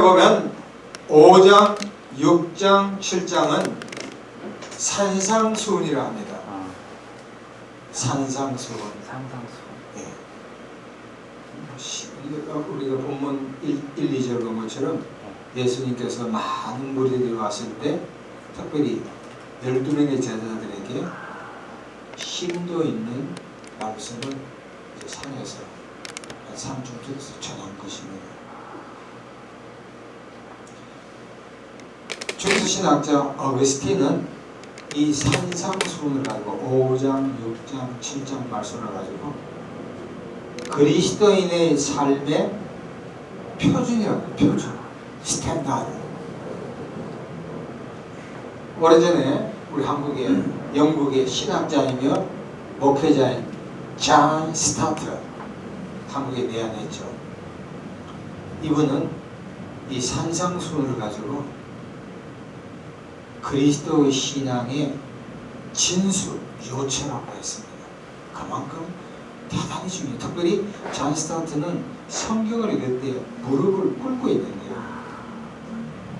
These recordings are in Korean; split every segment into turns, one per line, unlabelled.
보면 5장, 6장, 7장은 산상수훈이라 합니다.
아,
산상수훈.
상상수.
예. 시- 우리가 본문 1, 1 2절 본 것처럼 예수님께서 많은 무리들이 왔을 때 특별히 12명의 제자들에게 심도 있는 말씀을 산에서 산중에서 전한 것입니다. 중세 신학자 어거스틴은 이 산상수훈을 가지고 5장, 6장, 7장 말씀을 가지고 그리스도인의 삶의 표준이라고 표준 스탠다드. 오래전에 우리 한국의 영국의 신학자이며 목회자인 잔 스타트 한국에 내한했죠. 이분은 이 산상수훈을 가지고 그리스도의 신앙의 진수 요체라고 했습니다 그만큼 대단히 중요해요. 특별히 잔 스타트는 성경을 읽을 때 무릎을 꿇고 있는데요.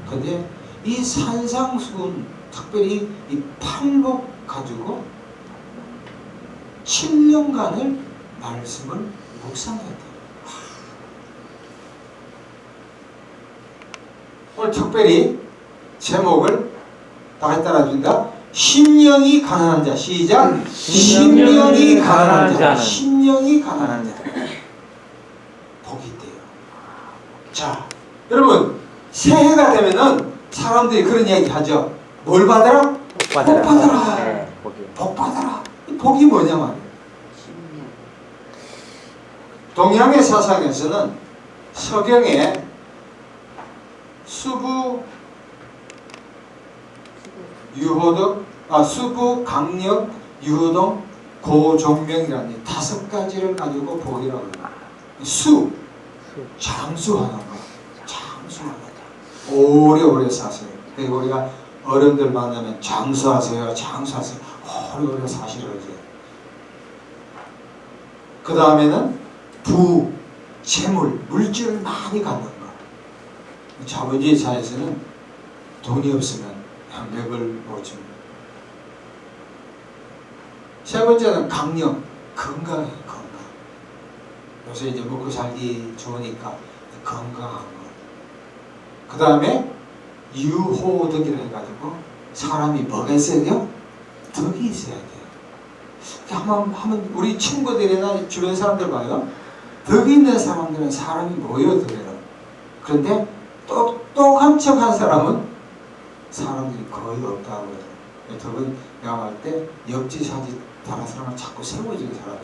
근데 이 산상수훈, 특별히 이 팔복 가지고 7년간을 말씀을 묵상했대요. 오늘 특별히 제목을 다 같이 따라준다. 심령이 가난한 자. 시작. 심령이 가난한 자. 심령이 가난한 자. 복이 있대요. 자, 여러분 새해가 되면은 사람들이 그런 이야기 하죠. 뭘 받아라?
복 받아라.
복 받아라.
네,
받아라. 복이 뭐냐 말이에요. 동양의 사상에서는 서경에 수부 유호덕, 아 수부 강력 유호동 고종명이라는 이 다섯 가지를 가지고 복이라고 합니다. 수
수.
장수하는 거, 장수하는 거. 오래오래 사세요. 그리고 우리가 어른들 만나면 장수하세요, 장수하세요. 오래오래 사시라고. 그 다음에는 부, 재물, 물질을 많이 갖는 거. 자본주의 사회에서는 돈이 없으면 못 줍니다. 세 번째는 강력, 건강이에요, 건강. 요새 이제 먹고 살기 좋으니까 건강한 거. 그 다음에 유호덕이라 해가지고 사람이 뭐가 있어야 돼요? 덕이 있어야 돼요. 한번 한번 우리 친구들이나 주변 사람들 봐요. 덕 있는 사람들은 사람이 모여들어요. 그런데 똑똑한 척한 사람은 사람들이 거의 없다고. 덕은 내가 말때 역지사지 다른 사람을 자꾸 세워주는 사람이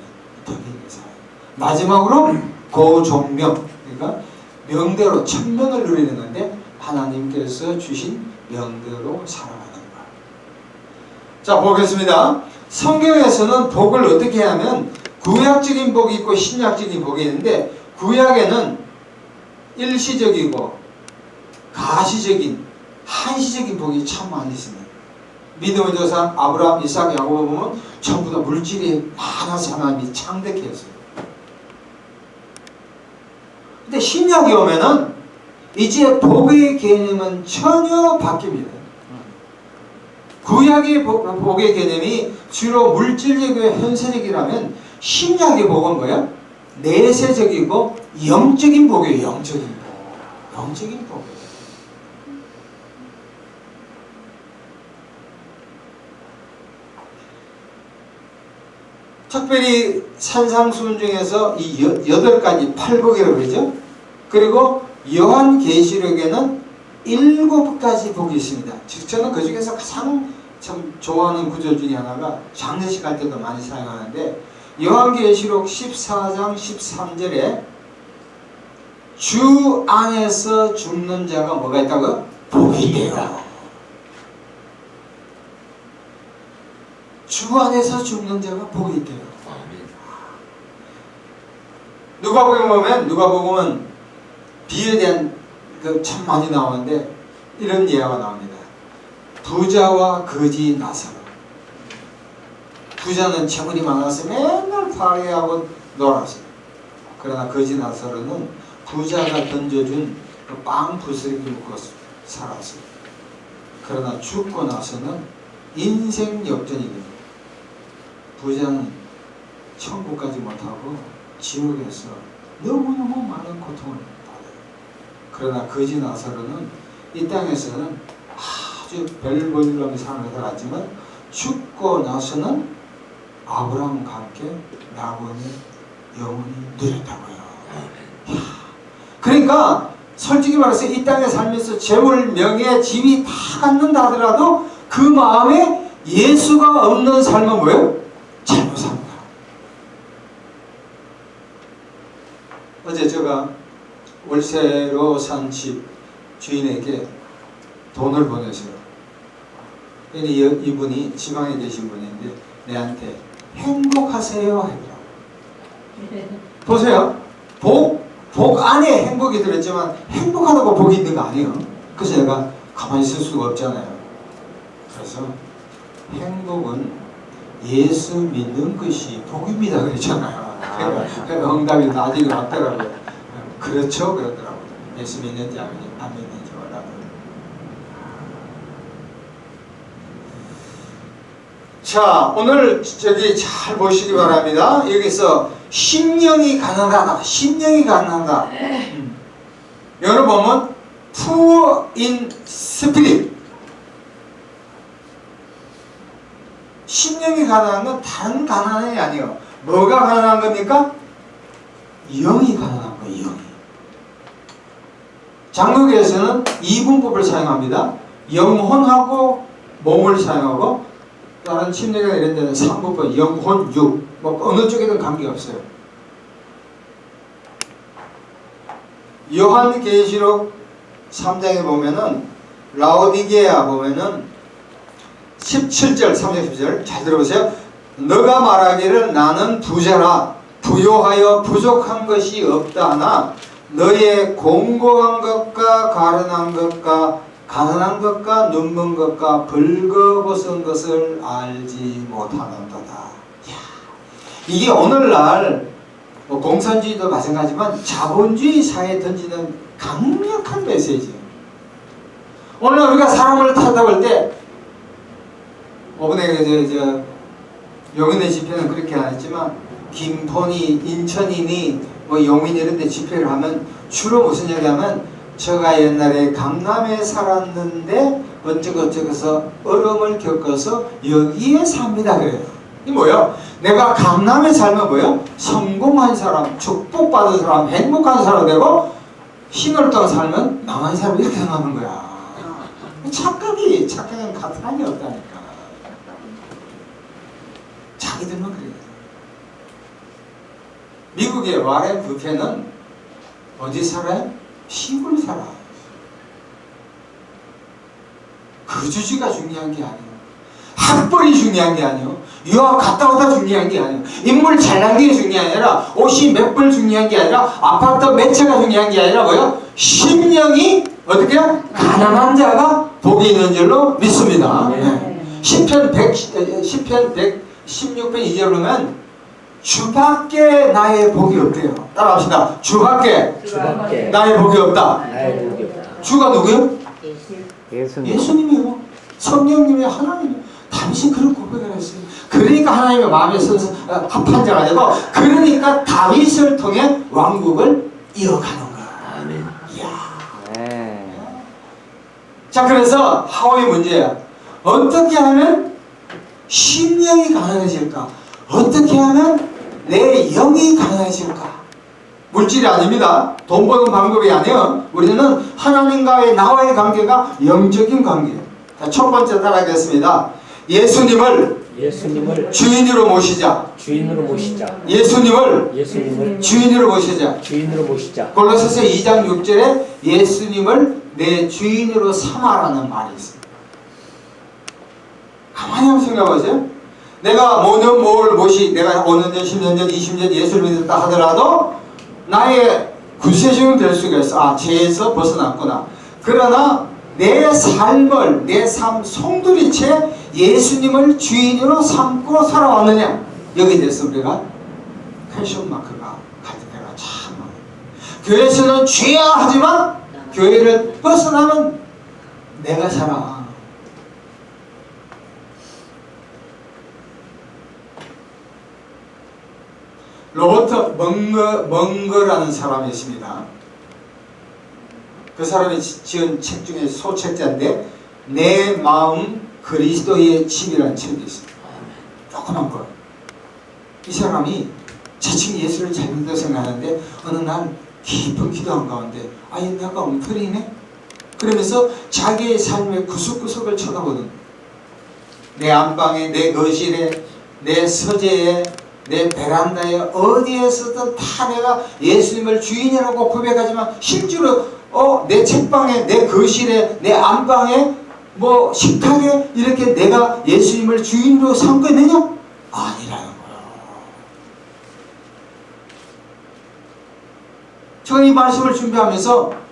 덕이 있는 사람. 마지막으로 고종명 그러니까 명대로 천명을 누리는 건데 하나님께서 주신 명대로 살아가는 것. 자 보겠습니다. 성경에서는 복을 어떻게 하면 구약적인 복이 있고 신약적인 복이 있는데 구약에는 일시적이고 가시적인 한시적인 복이 참 많이 있습니다. 믿음의 조상 아브라함, 이삭, 야고보 보면 전부 다 물질이 많아서 하나님이 창대케 했어요. 근데 신약이 오면은 이제 복의 개념은 전혀 바뀝니다. 구약의 복, 복의 개념이 주로 물질적이고 현세적이라면 신약의 복은 뭐야? 내세적이고 영적인 복이에요. 영적인 복. 영적인 복. 특별히 산상수훈 중에서 이 여- 여덟 가지 팔복이라고 그러죠. 그리고 요한계시록에는 일곱 가지 복이 있습니다. 즉 저는 그 중에서 가장 참 좋아하는 구절 중에 하나가 장례식 할 때도 많이 사용하는데 요한계시록 14장 13절에 주 안에서 죽는 자가 뭐가 있다고요? 복이 있대요. 주 안에서 죽는 자가 복이 있대요. 누가복음 보면 누가복음은 비에 대한 그 참 많이 나오는데 이런 예화가 나옵니다. 부자와 거지 나사로. 부자는 재물이 많아서 맨날 파리하고 놀았어요. 그러나 거지 나사로는 부자가 던져준 그 빵 부스러기 먹고 살았어요. 그러나 죽고 나서는 인생 역전이 됩니다. 부자는 천국 가지 못하고 지옥에서 너무너무 많은 고통을 받아요. 그러나 거지 나사로는 이 땅에서는 아주 별 볼일로 삶을 살았지만 죽고 나서는 아브라함과 함께 낙원을 영원히 누렸다고요. 그러니까 솔직히 말해서 이 땅에 살면서 재물, 명예, 집이 다 갖는다 하더라도 그 마음에 예수가 없는 삶은 뭐예요? 잘못 삽니다. 제가 월세로 산 집 주인에게 돈을 이- 이분이 지방에 계신 분인데 내한테 행복하세요 하더라고. 보세요. 복, 복 안에 행복이 들었지만 행복하다고 복이 있는 거 아니에요. 그래서 내가 가만히 있을 수가 없잖아요. 그래서 행복은 예수 믿는 것이 복입니다 그랬잖아요. 그러니까 그러니까 응답이 나중에 왔더라고요. 그렇죠 그러더라고요. 예수 믿는지 안 믿- 안 믿는지 몰라도. 자 오늘 저기 잘 보시기 바랍니다. 여기서 심령이 가난하다. 심령이 가난하다. 음. 보면 poor in spirit. 심령이 가난한 건 다른 가난이 아니에요. 뭐가 가난한 겁니까? 영이 가난한 거예요. 영이. 장로교에서는 이분법을 사용합니다. 영혼하고 몸을 사용하고 다른 침례가 이런 데는 삼분법, 영혼, 육, 뭐 어느 쪽에든 관계없어요. 요한계시록 3장에 보면은 라오디게아 보면은 17절, 3장 10절 잘 들어보세요. 너가 말하기를 나는 부자라 부요하여 부족한 것이 없다 하나 너의 공고한 것과 가련한 것과 가난한 것과 눈먼 것과 벌거벗은 것을 알지 못하는도다. 이게 오늘날 뭐 공산주의도 마찬가지지만 자본주의 사회에 던지는 강력한 메시지예요. 오늘 우리가 사람을 탓하볼 때 이번에 저, 저 영인의 집회는 그렇게 안 했지만 김포니 인천이니 뭐 용인 이런 데 집회를 하면 주로 무슨 얘기하면 제가 옛날에 강남에 살았는데 어쩌고 어쩌고서 어려움을 겪어서 여기에 삽니다 그래요. 이 뭐야? 내가 강남에 살면 뭐야? 성공한 사람, 축복받은 사람, 행복한 사람 되고 힘을 떠 살면 망한 사람 이렇게 생각하는 거야. 착각이 착각은 가능이 없다니까. 자기들만 그래요. 미국의 와렌 부페는 어디 살아요? 시골 살아. 거주지가 중요한 게 아니에요. 학벌이 중요한 게 아니에요. 유학 갔다 오다 중요한 게 아니에요. 인물 잘난 게 중요한 게 아니라 옷이 몇 벌 중요한 게 아니라 아파트 몇 채가 중요한 게 아니라 뭐요? 심령이 어떻게 가난한 자가 복이 있는 줄로 믿습니다. 네. 10편 100, 10편 116편 2절 보면 주밖에 나의 복이 없대요. 따라합시다. 주밖에
주밖에
나의 복이 없다.
나의 복이 없다.
주가 누구요?
예수님
예수님이요. 성령님이 하나님. 당신 그런 고백을 했어요. 그러니까 하나님의 마음에 선서 어, 합한 자가 되고 그러니까 다윗을 통해 왕국을 이어가는 거야.
아멘.
이야.
네.
자 그래서 하오의 문제야. 어떻게 하면 심령이 가난해질까? 어떻게 하면 내 영이 가난해질까? 물질이 아닙니다. 돈 버는 방법이 아니에요. 우리는 하나님과의 나와의 관계가 영적인 관계예요. 자, 첫 번째 따라하겠습니다. 예수님을
예수님을
주인으로 모시자.
주인으로 모시자.
예수님을
예수님을
주인으로 모시자.
주인으로 모시자.
골로새서 2장 6절에 예수님을 내 주인으로 삼아라는 말이 있습니다. 가만히 한번 생각해보세요. 내가 뭐는 뭘 모시, 내가 5년 전, 10년 전, 20년 예수를 믿었다 하더라도 나의 구세주는 될 수가 있어. 아, 죄에서 벗어났구나. 그러나 내 삶을, 내 삶 송두리째 예수님을 주인으로 삼고 살아왔느냐? 여기 대해서 우리가 퀘션 마크가 가질 때가 참 많아요. 교회에서는 죄야 하지만 교회를 벗어나면 내가 살아. 로버트 멍거, 멍거라는 사람이 있습니다. 그 사람이 지- 지은 책 중에 소책자인데 내 마음 그리스도의 집이라는 책이 있습니다. 조그만 거. 이 사람이 자칭 예수를 잘 믿어 생각하는데 어느 날 깊은 기도한 가운데 아니 내가 엉터리네? 그러면서 자기의 삶의 구석구석을 쳐다보는 내 안방에 내 거실에 내 서재에 내 베란다에 어디에서든 다 내가 예수님을 주인이라고 고백하지만 실제로 어, 내 책방에 내 거실에 내 안방에 뭐 식탁에 이렇게 내가 예수님을 주인으로 삼고 있느냐? 아니라는 거예요. 저는 이 말씀을 준비하면서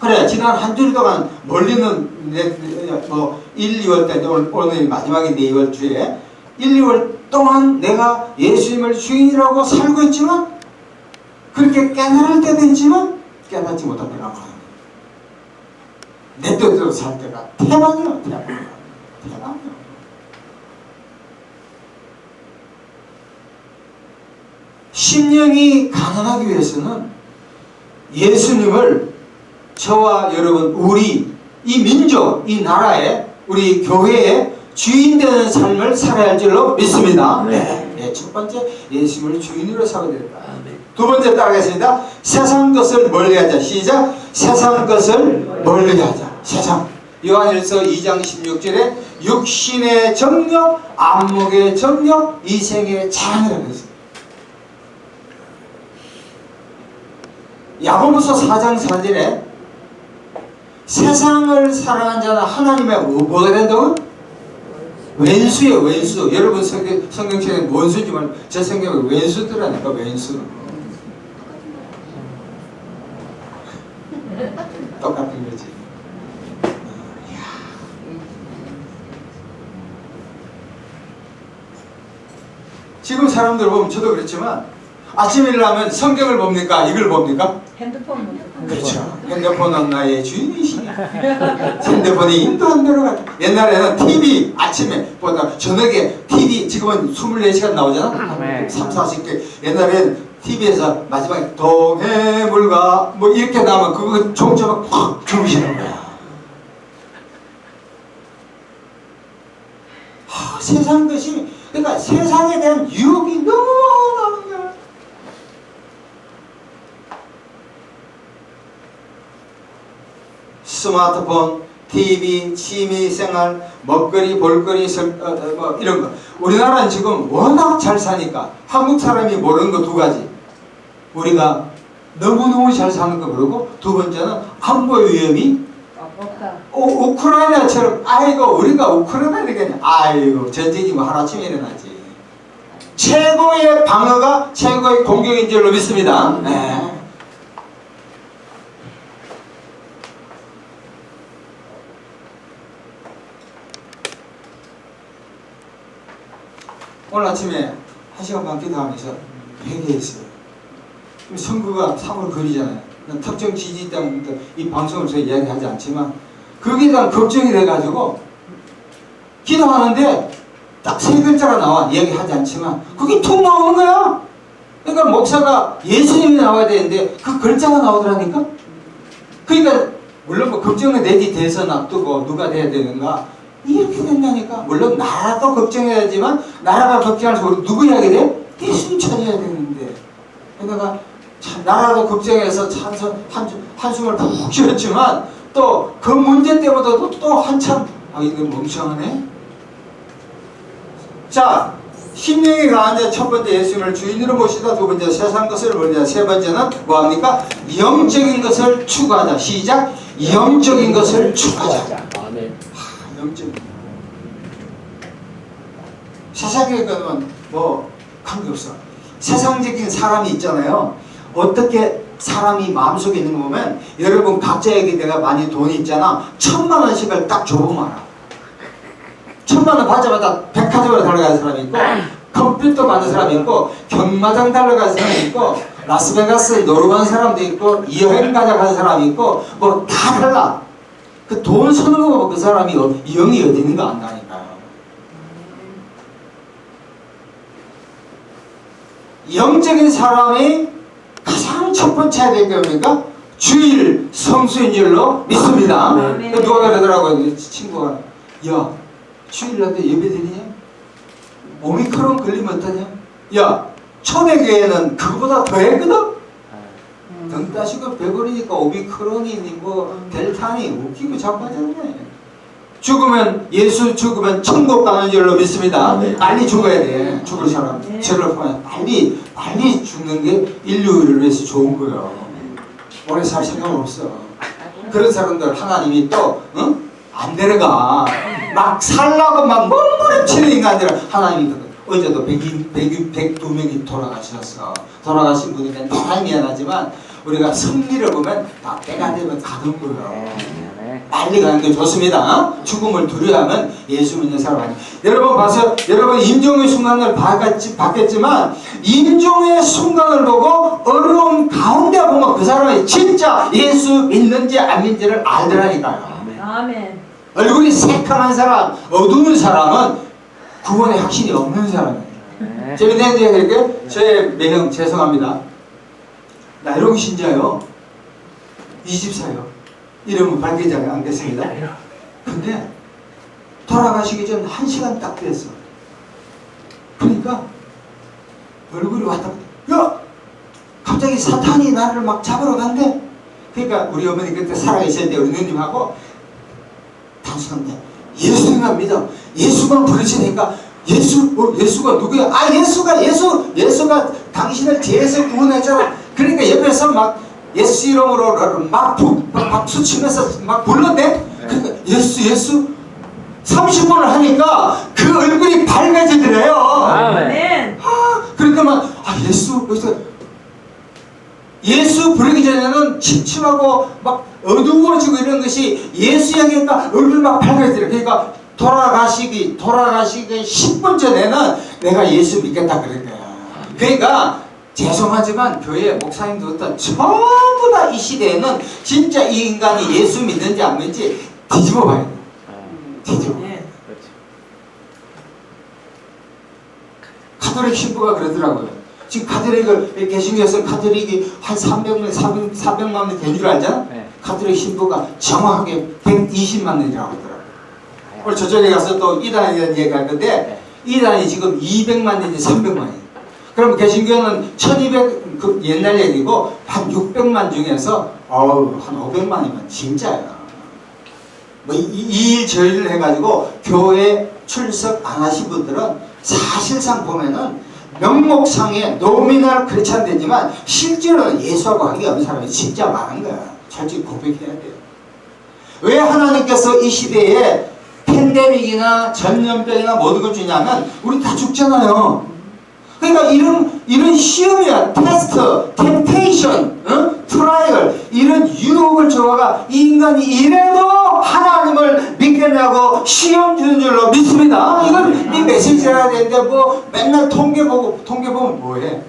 그래 지난 한 주일 동안 멀리는 내, 뭐 1, 2월 때 오늘 마지막인 2월 주에 1, 2월 동안 내가 예수님을 주인이라고 살고 있지만 그렇게 깨달을 때도 있지만 깨닫지 못할 때가 많아요. 내 뜻대로 살 때가 태반이요 태반 태반이요 심령이 가난하기 위해서는 예수님을 저와 여러분 우리 이 민족 이 나라에 우리 교회의 주인 되는 삶을 살아야 할 줄로 믿습니다.
네.
네, 첫 번째 예수님을 주인으로 살아야 된다.
아멘.
두 번째 따라가겠습니다. 세상 것을 멀리하자. 시작. 세상 것을 멀리하자. 세상. 요한일서 2장 16절에 육신의 정력, 안목의 정력, 이생의 자랑이라고 했습니다. 야고보서 4장 4절에 세상을 사랑한 자는 하나님의 뭐- 뭐가 된다고? 왼수예요 왼수 여러분 성경, 성경책에 원수지 말고 제 성경에 왼수들하니까 왼수 똑같은 거지. 지금 사람들 보면 저도 그렇지만 아침에 일어나면 성경을 봅니까? 이걸 봅니까?
핸드폰 못
그렇죠. 핸드폰은 나의 주인이시니 핸드폰이 인도한 대로 가. 옛날에는 TV 아침에 보다 저녁에 TV 지금은 24시간 나오잖아.
네.
3, 40개. 옛날엔 TV에서 마지막에 동해물과 뭐 이렇게 나오면 그거 종점을 확 주무시는 거야. 하, 세상 것이 그러니까 세상에 대한 유혹이 너무 많은 거야. 스마트폰, TV, 취미 생활, 먹거리, 볼거리, 설, 어, 어, 뭐 이런 거. 우리나라는 지금 워낙 잘 사니까 한국 사람이 모르는 거 두 가지. 우리가 너무너무 잘 사는 거 모르고 두 번째는 안보의 위험이. 우, 우크라이나처럼 아이고 우리가 우크라이나니까 아이고 전쟁이 뭐 하루아침에 일어나지. 최고의 방어가 최고의 공격인 줄로 믿습니다. 네. 오늘 아침에 한 시간 반 기도하면서 회개했어요. 선거가 3월 거리잖아요. 난 특정 지지당부터 이 방송에서 이야기하지 않지만 거기에 대한 걱정이 돼가지고 기도하는데 딱 세 글자가 나와 이야기하지 않지만 그게 툭 나오는 거야. 그러니까 목사가 예수님이 나와야 되는데 그 글자가 나오더라니까. 그러니까 물론 뭐 걱정은 내지 대선 앞두고 누가 돼야 되는가 이렇게 된다니까. 물론 나라도 걱정해야지만 나라가 걱정할 때 누구 이야기 돼? 예수님 찾아야 되는데. 그러다가 참 나라도 걱정해서 찬성, 한, 한숨을 푹 쉬었지만 또 그 문제 때보다도 또 한참 아 이거 멍청하네. 자 심령이 강한 자 첫 번째 예수님을 주인으로 모시다 두 번째 세상 것을 멀리하자 세 번째는 뭐합니까? 영적인 것을 추구하자 시작 영적인 것을 추구하자
축하하자. 아멘.
영적인 세상에 그러면 뭐 관계없어. 세상적인 사람이 있잖아요. 어떻게 사람이 마음속에 있는 거 보면 여러분 각자에게 내가 많이 돈이 있잖아. 천만 원씩을 딱 줘보면 알아. 천만 원 받자마자 백화점으로 달려가는 사람이 있고 컴퓨터 받는 사람이 있고 경마장 달려가는 사람이 있고 라스베가스에 놀러 간 사람도 있고 여행 가자 간 사람이 있고 뭐 다 달라. 그 돈 쓰는 거 보고 그 사람이 어- 영이 어디 있는 거 안다니까요. 영적인 사람이 가장 첫 번째 해야 될게 뭡니까? 주일 성수인 줄로 믿습니다.
네.
그 누가 그러더라고요. 친구가 야 주일날도 예배 드리냐? 오미크론 걸리면 어떠냐? 야 초대교회는 그거보다 더 했거든? 등 따시고 배부르니까 오미크론이니 뭐 델타니 웃기고 자꾸 하잖아요. 죽으면 예수 죽으면 천국 가는 줄로 믿습니다.
네.
빨리 죽어야 돼. 죽을 사람.
네.
저를 보면 빨리 빨리 죽는 게 인류를 위해서 좋은 거예요. 오래 살 생각 없어. 그런 사람들 하나님이 또 응? 안 데려가. 막 살라고 막 몸부림치는 인간들을 하나님이 그- 어제도 100, 100, 102명이 돌아가셨어. 돌아가신 분이 대단히 미안하지만 우리가 승리를 보면 다 때가 되면 가는 거예요.
네.
빨리 가는 게 좋습니다. 어? 죽음을 두려워하면 예수 믿는 사람 아니. 여러분 봐서 여러분 임종의 순간을 봤겠지, 봤겠지만 임종의 순간을 보고 어려움 가운데 보면 그 사람이 진짜 예수 믿는지 안 믿는지를 알더라니까요.
아멘.
얼굴이 새카만 사람, 어두운 사람은 구원의 확신이 없는 사람이에요.
네.
재밌는 얘기 이렇게 저의 매형 죄송합니다. 나이롱 신자요. 24요. 이름은 밝히지 않겠습니다. 근데 돌아가시기 전 한 시간 딱 됐어. 그러니까 얼굴이 왔다. 야! 갑자기 사탄이 나를 막 잡으러 간대. 그러니까 우리 어머니 그때 살아계실 때 우리 누님하고 단순한데 예수님만 믿어. 예수만 부르시니까 예수, 어, 예수가 누구야? 아, 예수가, 예수, 예수가 당신을 죄에서 구원했잖아. 그러니까 옆에서 막 예수 이름으로 막, 부, 막 박수 치면서 막 불렀대. 그러니까 예수, 예수. 30분을 하니까 그 얼굴이 밝아지더래요.
아,
그러니까 막, 아, 예수, 그래서 예수 부르기 전에는 침침하고 막 어두워지고 이런 것이 예수 얘기니까 얼굴 막 밝아지더래. 그러니까 돌아가시기, 돌아가시기 10분 전에는 내가 예수 믿겠다 그럴 거야. 그러니까 죄송하지만 교회 목사님도 어떤 전부 다 이 시대에는 진짜 이 인간이 예수 믿는지 안 믿는지 뒤집어 봐야 돼. 뒤집어.
네.
그렇죠.
카톨릭 신부가 그러더라고요. 지금 카톨릭을 개신교에서 카톨릭이 한 300명, 400, 400만 명 된 줄 알잖아?
네.
카톨릭 신부가 정확하게 120만 명이라고 하더라고요. 오늘 저쪽에 가서 또 이단에 대한 얘기 할 건데 이단이 지금 200만 내지 300만이에요. 그럼 개신교는 1200, 그 옛날 얘기고 한 600만 중에서 어우 한 500만이면 진짜야. 뭐이일 저일 해가지고 교회 출석 안 하신 분들은 사실상 보면은 명목상에 노미널 크리스찬 되지만 실제로는 예수하고 관계 없는 사람이 진짜 많은 거야. 솔직히 고백해야 돼요. 왜 하나님께서 이 시대에 팬데믹이나 전염병이나 모든 걸 주냐면 우리 다 죽잖아요. 그러니까 이런 이런 시험이야 테스트, 템테이션, 어? 트라이얼 이런 유혹을 이 인간이 이래도 하나님을 믿겠냐고 시험 주는 줄로 믿습니다. 이건 네 메시지해야 되는데 뭐 맨날 통계 보고 통계 보면 뭐해?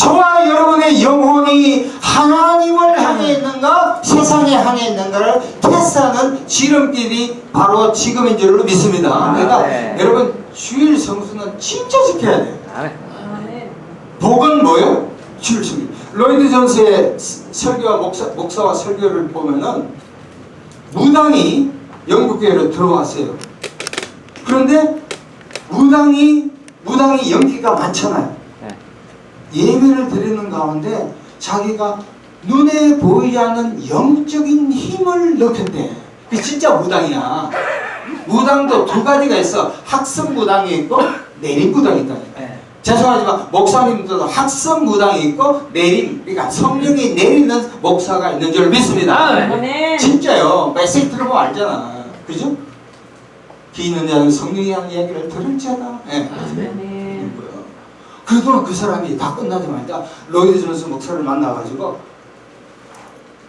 저와 여러분의 영혼이 하나님을 향해 있는가 세상에 향해 있는가를 테스트하는 지름길이 바로 지금인 줄로 믿습니다. 그러니까
네.
여러분 주일 성수는 진짜 지켜야 돼요.
아멘.
아멘.
복은 뭐예요? 주일 성수. 로이드 존스의 설교와 목사, 목사와 설교를 보면은 무당이 영국 교회로 들어왔어요. 그런데 무당이 무당이 연기가 많잖아요.
네.
예배를 드리는 가운데 자기가 눈에 보이지 않는 영적인 힘을 넣겠대. 그 진짜 무당이야. 무당도 두 가지가 있어. 학습 무당이 있고 내림 무당이 있다니까.
네.
죄송하지만 목사님들도 학습 무당이 있고 내림, 그러니까 성령이 내리는 목사가 있는 줄 믿습니다.
아멘.
아멘.
진짜요. 메시지 들어보면 알잖아. 그죠? 기는 자는 성령이 하는 얘기를 들을 자다. 예.
아멘.
그래도 그 사람이 다 끝나자마자 로이드 존스 목사를 만나가지고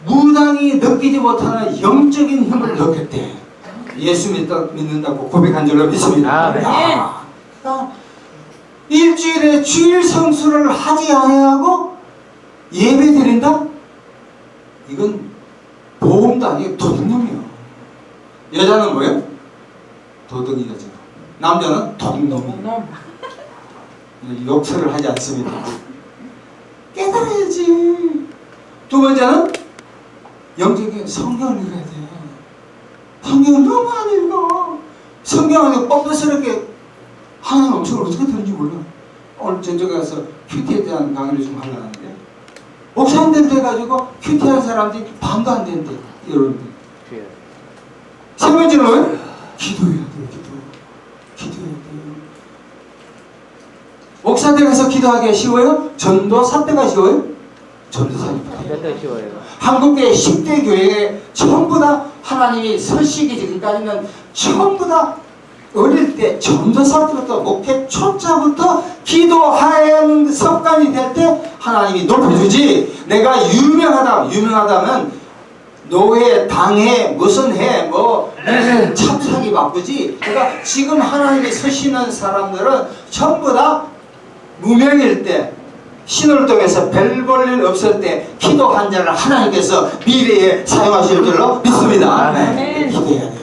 무당이 느끼지 못하는 영적인 힘을 넣겠대. 예수 믿다, 믿는다고 고백한 줄로 믿습니다.
아멘.
야, 그러니까 일주일에 주일 성수를 하지 아니하고 예배 드린다? 이건 보험도 아니고 도둑놈이요. 여자는 뭐예요? 도둑이 여자. 남자는 도둑놈이.
놈.
욕설을 하지 않습니다. 깨달아야지. 두 번째는 영적인 성경을 읽어야 돼. 성경을 너무 안 읽어. 성경 안에 뻔뻔스럽게 하나님 음성을 어떻게 들은지 몰라. 오늘 저쪽에 가서 큐티에 대한 강의를 좀 하려는데 목사님들 돼가지고 큐티한 사람들이 반도 안 된대. 여러분들. 세 번째는? 기도해야 돼요, 기도. 기도해야 돼요. 목사들 가서 기도하기가 쉬워요? 전도사 때가 쉬워요? 전도사 때가
쉬워요.
한국의 10대 교회에 전부 다 하나님이 서시기 지금까지는 전부 다 어릴 때 전도사 때부터 목회 초짜부터 기도하는 습관이 될 때 하나님이 높여주지 내가 유명하다 유명하다면 노회 당회 무슨 해뭐 참석이 바쁘지 그러니까 지금 하나님이 서시는 사람들은 전부 다 무명일 때 신월동에서 별 볼 일 없을 때 기도 한 자를 하나님께서 미래에 사용하실 줄로 믿습니다.
아멘.
네, 기도해야 돼요.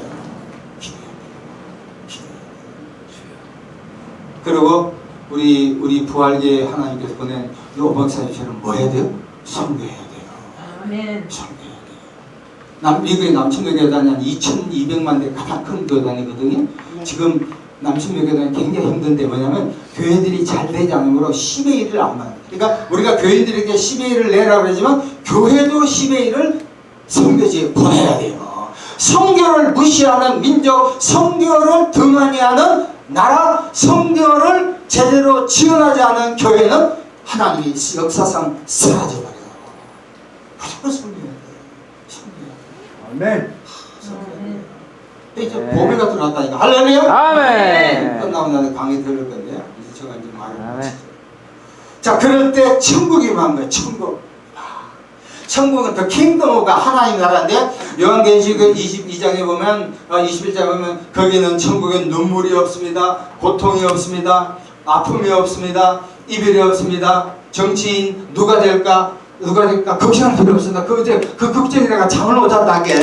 그리고 우리 우리 부활계 하나님께서 보낸 요 목사님처럼 뭐 해야 돼요? 선교해야 돼요.
아멘.
선교해야 돼요. 남 미국의 남천교 교단이 한 2,200만 대 가장 큰 교단이거든요. 지금 남천교 교단이 굉장히 힘든데 뭐냐면 교회들이 잘 되지 않으므로 10의 1을 안 받아요. 그러니까 우리가 교인들에게 10의 1을 내라고 그러지만 교회도 10의 1을 선교지에 보내야 돼요. 성교를 무시하는 민족, 성교를 등한히 하는 나라, 성교를 제대로 지원하지 않은 교회는 하나님이 역사상 사라져버려요. 무조건 성교해야 돼요. 성교해야 돼요.
아멘.
이제
네.
보배가 들어왔다니까. 할렐루야.
아멘.
끝나고 나서 강의 들을 건데 이제 제가 이제 말을. 마치죠. 자 그럴 때 천국이 만 거예요? 천국. 아, 천국은 더 킹덤가 하나님 나라인데 요한계시록 22장에 보면 어, 21장에 보면 거기는 천국엔 눈물이 없습니다. 고통이 없습니다. 아픔이 없습니다. 이별이 없습니다. 정치인 누가 될까? 누가 될까? 걱정할 필요 없습니다. 그, 이제 그 걱정에다가 잠을 못 잤다게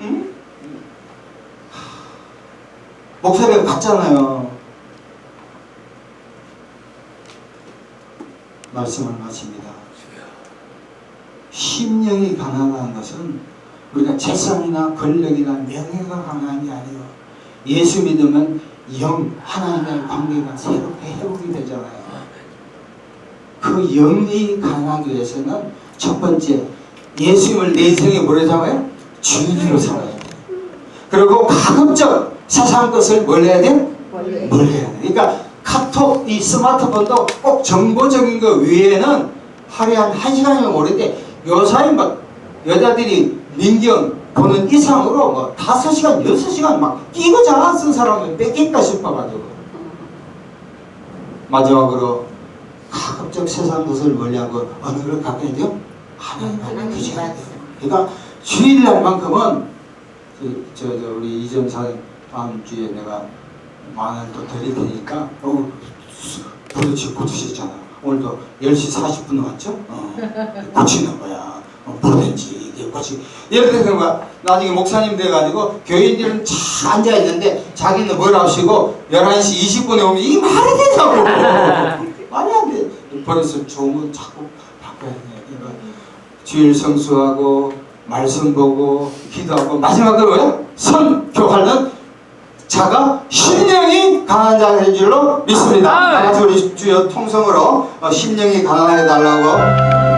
응? 목사님 갔잖아요. 말씀을 마칩니다. 심령이 가난한 것은 우리가 재산이나 권력이나 명예가 가난한 게 아니에요. 예수 믿으면 영, 하나님과의 관계가 새롭게 회복이 되잖아요. 그 영이 강하기 위해서는 첫 번째 예수님을 내 인생에 뭐로 삼아요? 주인으로 삼아야 돼요. 그리고 가급적 세상 것을 뭘 해야 돼요?
멀리.
뭘 해야 돼? 그러니까 카톡, 이 스마트폰도 꼭 정보적인 거 외에는 하루에 한 1시간이면 오는데 요사이 막 여자들이 민경 보는 이상으로 뭐 5시간, 6시간 막 끼고 자쓴 사람은 뺏길까 싶어가지고 마지막으로 가급적 세상 것을 멀리하고 어느 걸 가까이 돼요? 하나님을 규제해야 돼요. 그러니까 주일날만큼은 그, 저, 저, 저 우리 이점사 다음 주에 내가 만 원 더 드릴 테니까 어, 부르치 고치셨잖아. 오늘도 10시 40분 왔죠? 어, 고치는 거야. 어, 뭐든지 이게 고치. 예를 들어서 뭐 나중에 목사님 돼가지고 교인들은 차 앉아 있는데 자기는 뭘 하시고 11시 20분에 오면 이 말이 되냐고. 말이 안 돼. 버릇을 좋은 건 자꾸 바꿔야 돼. 이거 주일 성수하고 말씀 보고 기도하고 마지막으로 뭐요? 선교하는 자가 심령이 강한 될 줄로 믿습니다.
아멘.
다 같이 우리 주여 통성으로 어, 심령이 가난하게 달라고